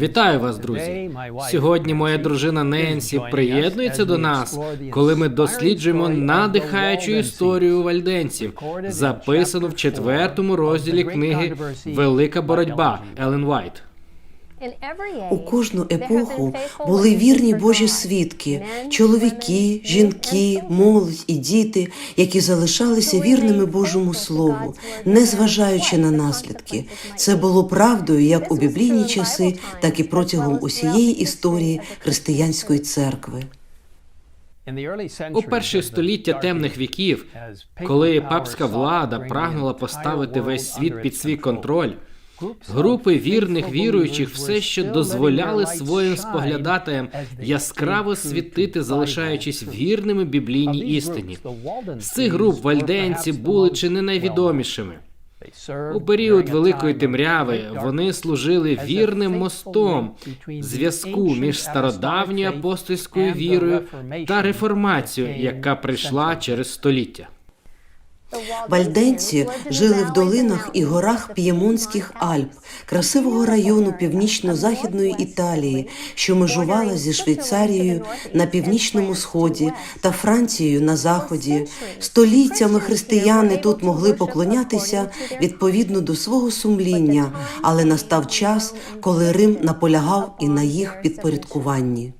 Вітаю вас, друзі. Сьогодні моя дружина Ненсі приєднується до нас, коли ми досліджуємо надихаючу історію вальденців, записану в четвертому розділі книги Велика боротьба Елен Вайт. У кожну епоху були вірні Божі свідки, чоловіки, жінки, молодь і діти, які залишалися вірними Божому Слову, не зважаючи на наслідки. Це було правдою як у біблійні часи, так і протягом усієї історії християнської церкви. У перші століття темних віків, коли папська влада прагнула поставити весь світ під свій контроль. Групи вірних віруючих все ще дозволяли своїм споглядатаям яскраво світити, залишаючись вірними біблійній істині. З цих груп вальденці були чи не найвідомішими. У період великої темряви вони служили вірним мостом зв'язку між стародавньою апостольською вірою та реформацією, яка прийшла через століття. Вальденці жили в долинах і горах П'ємонських Альп, красивого району північно-західної Італії, що межувала зі Швейцарією на північному сході та Францією на заході. Століттями християни тут могли поклонятися відповідно до свого сумління, але настав час, коли Рим наполягав і на їх підпорядкуванні.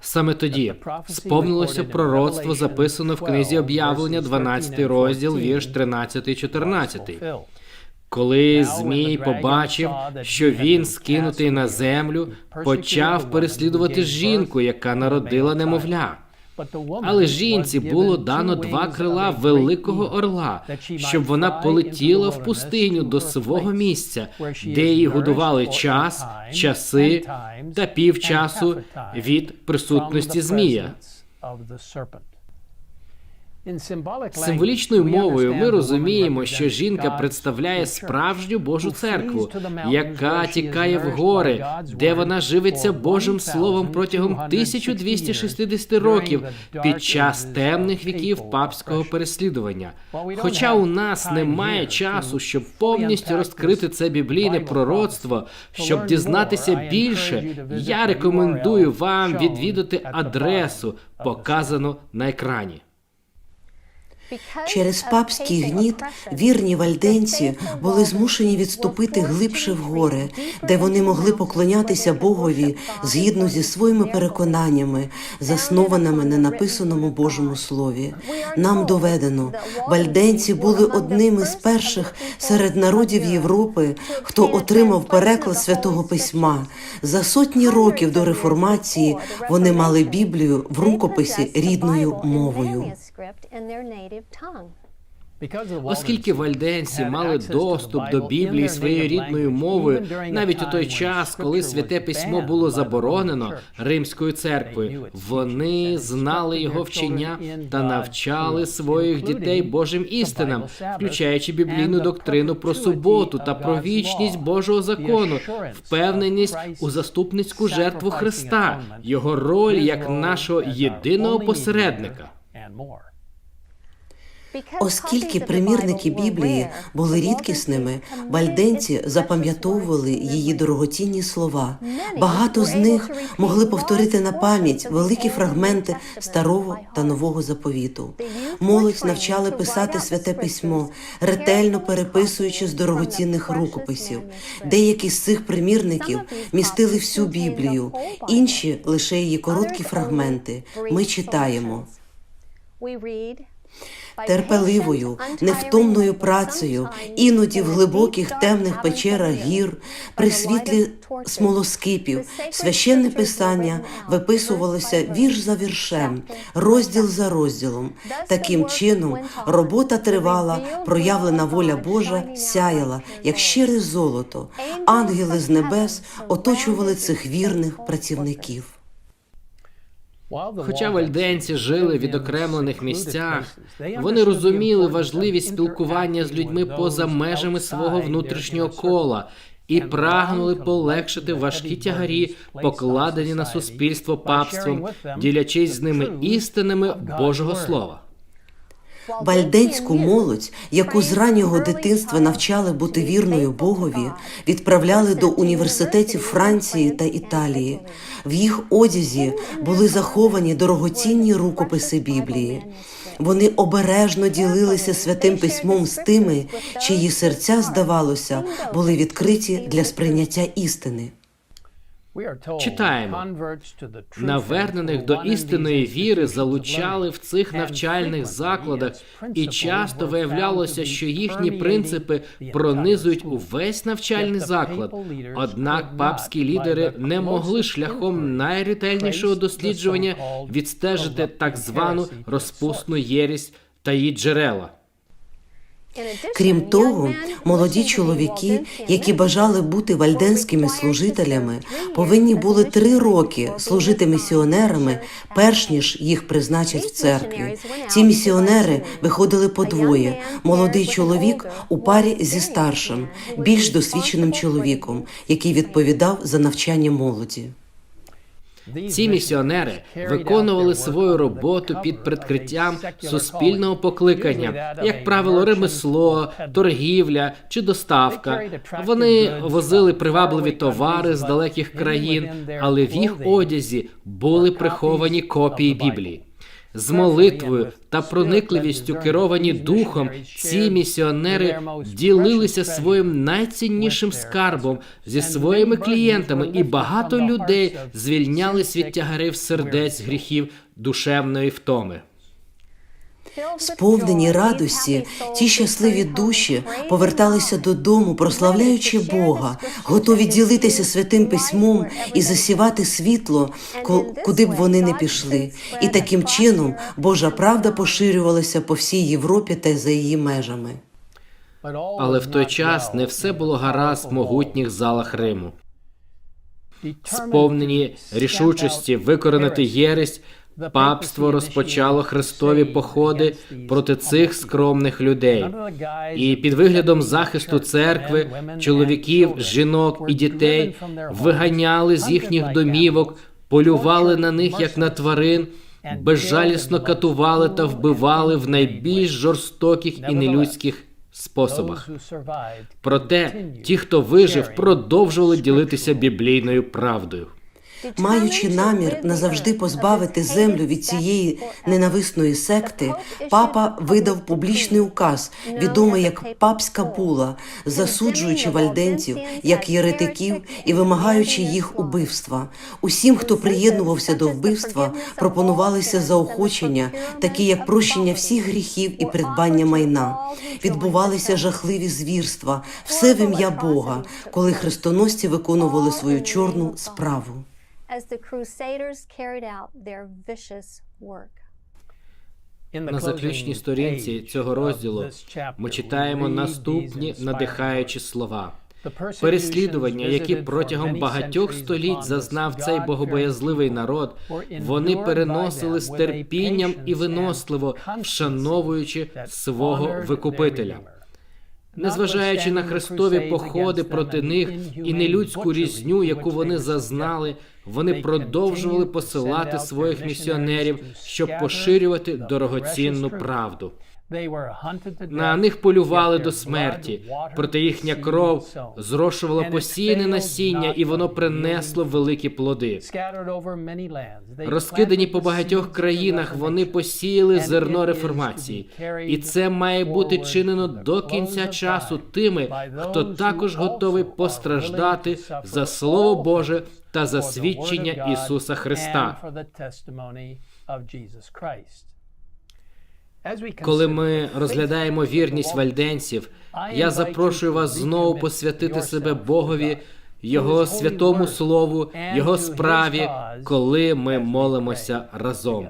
Саме тоді сповнилося пророцтво, записане в книзі об'явлення, 12 розділ, вірш 13-14. Коли Змій побачив, що він, скинутий на землю, почав переслідувати жінку, яка народила немовля. Але жінці було дано два крила великого орла, щоб вона полетіла в пустиню до свого місця, де її годували час, часи та півчасу від присутності змія. Символічною мовою ми розуміємо, що жінка представляє справжню Божу церкву, яка тікає в гори, де вона живиться Божим Словом протягом 1260 років під час темних віків папського переслідування. Хоча у нас немає часу, щоб повністю розкрити це біблійне пророцтво, щоб дізнатися більше, я рекомендую вам відвідати адресу, показану на екрані. Через папський гніт вірні вальденці були змушені відступити глибше в гори, де вони могли поклонятися Богові згідно зі своїми переконаннями, заснованими на написаному Божому слові. Нам доведено, вальденці були одними з перших серед народів Європи, хто отримав переклад святого письма. За сотні років до реформації вони мали Біблію в рукописі рідною мовою. Оскільки вальденці мали доступ до Біблії своєю рідною мовою, навіть у той час, коли святе письмо було заборонено римською церквою, вони знали його вчення та навчали своїх дітей Божим істинам, включаючи біблійну доктрину про суботу та про вічність Божого закону, впевненість у заступницьку жертву Христа, його роль як нашого єдиного посередника. Оскільки примірники Біблії були рідкісними, вальденці запам'ятовували її дорогоцінні слова. Багато з них могли повторити на пам'ять великі фрагменти старого та нового заповіту. Молодь навчали писати святе письмо, ретельно переписуючи з дорогоцінних рукописів. Деякі з цих примірників містили всю Біблію, інші лише її короткі фрагменти. Ми читаємо. Терпеливою, невтомною працею, іноді в глибоких темних печерах гір, при світлі смолоскипів, священне писання виписувалося вірш за віршем, розділ за розділом. Таким чином, робота тривала, проявлена воля Божа сяяла, як щире золото. Ангели з небес оточували цих вірних працівників. Хоча вальденці жили в відокремлених місцях, вони розуміли важливість спілкування з людьми поза межами свого внутрішнього кола і прагнули полегшити важкі тягарі, покладені на суспільство папством, ділячись з ними істинами Божого Слова. Вальденську молодь, яку з раннього дитинства навчали бути вірною Богові, відправляли до університетів Франції та Італії. В їх одязі були заховані дорогоцінні рукописи Біблії. Вони обережно ділилися святим письмом з тими, чиї серця, здавалося, були відкриті для сприйняття істини. Читаємо. Навернених до істинної віри залучали в цих навчальних закладах, і часто виявлялося, що їхні принципи пронизують увесь навчальний заклад. Однак папські лідери не могли шляхом найретельнішого досліджування відстежити так звану розпусну єрість та її джерела. Крім того, молоді чоловіки, які бажали бути вальденськими служителями, повинні були три роки служити місіонерами, перш ніж їх призначать в церкві. Ці місіонери виходили по двоє: молодий чоловік у парі зі старшим, більш досвідченим чоловіком, який відповідав за навчання молоді. Ці місіонери виконували свою роботу під прикриттям суспільного покликання, як правило, ремесло, торгівля чи доставка. Вони возили привабливі товари з далеких країн, але в їх одязі були приховані копії Біблії. З молитвою та проникливістю керовані духом, ці місіонери ділилися своїм найціннішим скарбом зі своїми клієнтами, і багато людей звільнялись від тягарів сердець гріхів душевної втоми. Сповнені радості, ті щасливі душі поверталися додому, прославляючи Бога, готові ділитися святим письмом і засівати світло, куди б вони не пішли. І таким чином Божа правда поширювалася по всій Європі та за її межами. Але в той час не все було гаразд в могутніх залах Риму. Сповнені рішучості викоренити єресь, папство розпочало хрестові походи проти цих скромних людей. І під виглядом захисту церкви, чоловіків, жінок і дітей виганяли з їхніх домівок, полювали на них як на тварин, безжалісно катували та вбивали в найбільш жорстоких і нелюдських способах. Проте ті, хто вижив, продовжували ділитися біблійною правдою. Маючи намір назавжди позбавити землю від цієї ненависної секти, папа видав публічний указ, відомий як папська була, засуджуючи вальденців як єретиків і вимагаючи їх убивства. Усім, хто приєднувався до вбивства, пропонувалися заохочення, такі як прощення всіх гріхів і придбання майна. Відбувалися жахливі звірства, все в ім'я Бога, коли хрестоносці виконували свою чорну справу. As the Crusaders carried out their vicious work. На заключній сторінці цього розділу ми читаємо наступні надихаючі слова. Переслідування, які протягом багатьох століть зазнав цей богобоязливий народ, вони переносили з терпінням і виносливо, вшановуючи свого викупителя. Незважаючи на хрестові походи проти них і нелюдську різню, яку вони зазнали, вони продовжували посилати своїх місіонерів, щоб поширювати дорогоцінну правду. На них полювали до смерті, проте їхня кров зрошувала посіяне насіння, і воно принесло великі плоди. Розкидані по багатьох країнах, вони посіяли зерно реформації, і це має бути чинено до кінця часу тими, хто також готовий постраждати за слово Боже та за свідчення Ісуса Христа. Коли ми розглядаємо вірність вальденців, я запрошую вас знову посвятити себе Богові, Його святому слову, Його справі, коли ми молимося разом.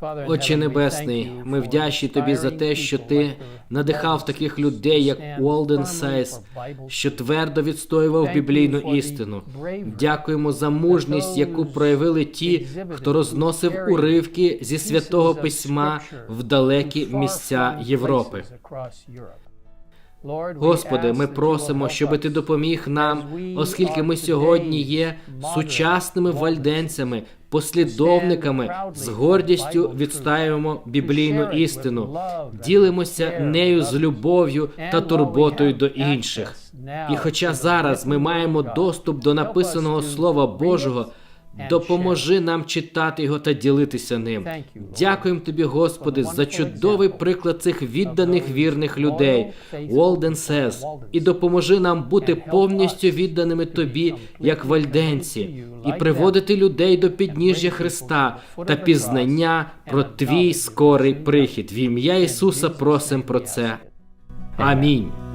Отче Небесний, ми вдячні тобі за те, що ти надихав таких людей, як Уолден Сайс, що твердо відстоював біблійну істину. Дякуємо за мужність, яку проявили ті, хто розносив уривки зі святого письма в далекі місця Європи. Господи, ми просимо, щоб ти допоміг нам, оскільки ми сьогодні є сучасними вальденцями, послідовниками, з гордістю відстаємо біблійну істину, ділимося нею з любов'ю та турботою до інших. І хоча зараз ми маємо доступ до написаного Слова Божого, допоможи нам читати його та ділитися ним. Дякуємо тобі, Господи, за чудовий приклад цих відданих вірних людей. Walden Says, і допоможи нам бути повністю відданими тобі, як вальденці, і приводити людей до підніжжя Христа та пізнання про твій скорий прихід. В ім'я Ісуса просим про це. Амінь.